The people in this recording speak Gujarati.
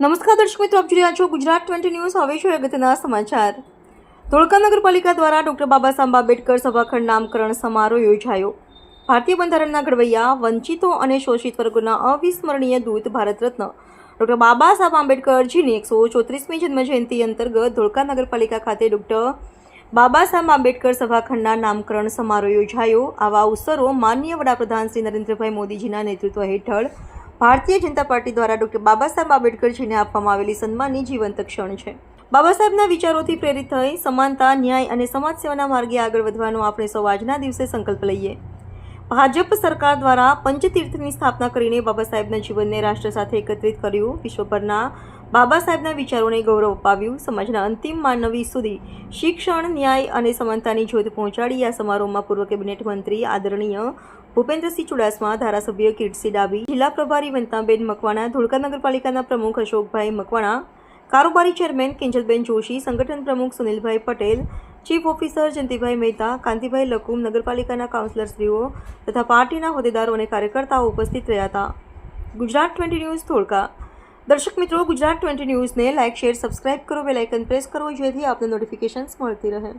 નમસ્કાર દર્શક મિત્રો, આપ જોઈ રહ્યા છો ગુજરાત ટ્વેન્ટી ન્યૂઝ. હવે છે અગત્યના સમાચાર. ધોળકા નગરપાલિકા દ્વારા ડોક્ટર બાબા સાહેબ આંબેડકર સભાખંડ નામકરણ સમારોહ યોજાયો. ભારતીય બંધારણના ઘડવૈયા, વંચિતો અને શોષિત વર્ગોના અવિસ્મરણીય દૂત ભારત રત્ન. ડોક્ટર બાબા સાહેબ આંબેડકરજીની એકસો ચોત્રીસમી જન્મજયંતિ અંતર્ગત ધોળકા નગરપાલિકા ખાતે ડોક્ટર બાબા સાહેબ આંબેડકર સભાખંડના નામકરણ સમારોહ યોજાયો. આવા અવસરો માનનીય વડાપ્રધાન શ્રી નરેન્દ્રભાઈ મોદીજીના નેતૃત્વ હેઠળ ભારતીય જનતા પાર્ટી દ્વારા ડૉક્ટર બાબા સાહેબ આંબેડકરજીને આપવામાં આવેલી સન્માનની જીવંત ક્ષણ છે. બાબા સાહેબના વિચારોથી પ્રેરિત થઈ સમાનતા, ન્યાય અને સમાજ સેવાના માર્ગે આગળ વધવાનો આપણે સૌ આજના દિવસે સંકલ્પ લઈએ. ભાજપ સરકાર દ્વારા પંચતીર્થની સ્થાપના કરીને બાબા સાહેબના જીવનને રાષ્ટ્ર સાથે એકત્રિત કર્યું. વિશ્વભરના બાબા સાહેબના વિચારોને ગૌરવ અપાવ્યું. સમાજના અંતિમ માનવી સુધી શિક્ષણ, ન્યાય અને સમાનતાની જ્યોત પહોંચાડી. આ સમારોહમાં પૂર્વ કેબિનેટ મંત્રી આદરણીય ભૂપેન્દ્રસિંહ ચુડાસમા, ધારાસભ્ય કીર્તિસિંહ ડાબી, જિલ્લા પ્રભારી વંતાબેન મકવાણા, ધોળકા નગરપાલિકાના પ્રમુખ અશોકભાઈ મકવાણા, કારોબારી ચેરમેન કિંજલબેન જોશી, સંગઠન પ્રમુખ સુનિલભાઈ પટેલ ચીફ ઓફિસર જયંતિભાઈ મહેતા, કાંતિભાઈ લકુમ, નગરપાલિકાના કાઉન્સિલરશ્રીઓ તથા પાર્ટીના હોદ્દેદારો અને કાર્યકર્તાઓ ઉપસ્થિત રહ્યા હતા. Gujarat twenty news Dholka. દર્શક મિત્રો, ગુજરાત ટ્વેન્ટી ન્યૂઝને લાઇક શેર સબસ્ક્રાઇબ કરો બેલાઇકન પ્રેસ કરો, જેથી આપને નોટિફિકેશન્સ મળતી રહે.